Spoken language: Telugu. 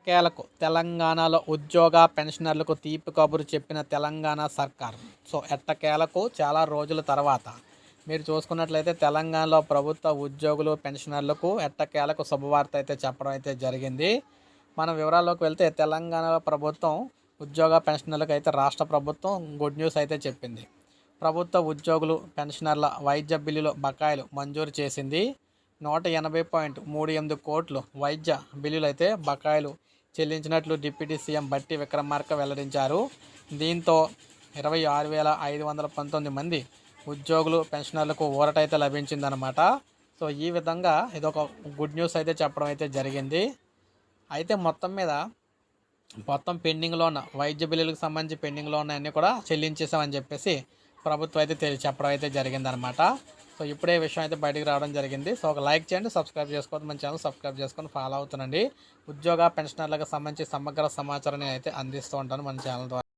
ఎట్టకేలకు తెలంగాణలో ఉద్యోగ పెన్షనర్లకు తీపి కబురు చెప్పిన తెలంగాణ సర్కార్. సో ఎట్టకేలకు చాలా రోజుల తర్వాత మీరు చూసుకున్నట్లయితే తెలంగాణలో ప్రభుత్వ ఉద్యోగులు పెన్షనర్లకు ఎట్టకేలకు శుభవార్త అయితే చెప్పడం అయితే జరిగింది. మన వివరాల్లోకి వెళ్తే తెలంగాణలో ప్రభుత్వం ఉద్యోగ పెన్షనర్లకు అయితే రాష్ట్ర ప్రభుత్వం గుడ్ న్యూస్ అయితే చెప్పింది. ప్రభుత్వ ఉద్యోగులు పెన్షనర్ల వైద్య బిల్లులు బకాయిలు మంజూరు చేసింది. నూట ఎనభై పాయింట్ మూడు ఎనిమిది కోట్లు వైద్య బిల్లులు అయితే బకాయిలు చెల్లించినట్లు డిప్యూటీ సీఎం బట్టి విక్రమార్క వెల్లడించారు. దీంతో ఇరవై ఆరు వేల ఐదు వందల పంతొమ్మిది మంది ఉద్యోగులు పెన్షనర్లకు ఊరటైతే లభించిందనమాట సో ఈ విధంగా ఇదొక గుడ్ న్యూస్ అయితే చెప్పడం అయితే జరిగింది. అయితే మొత్తం మీద మొత్తం పెండింగ్లో ఉన్న వైద్య బిల్లులకు సంబంధించి పెండింగ్లో ఉన్నాయన్నీ కూడా చెల్లించేసామని చెప్పేసి ప్రభుత్వం అయితే తెలి చెప్పడం అయితే జరిగిందనమాట సో ఇప్పుడే విషయం అయితే బయటకు రావడం జరిగింది. సో ఒక లైక్ చేయండి సబ్స్క్రైబ్ చేసుకోవద్దు మన ఛానల్ సబ్స్క్రైబ్ చేసుకొని ఫాలో అవుతుండండి. ఉద్యోగ పెన్షనర్లకు సంబంధించి సమగ్ర సమాచారాన్ని అయితే అందిస్తూ ఉంటాను మన ఛానల్ ద్వారా.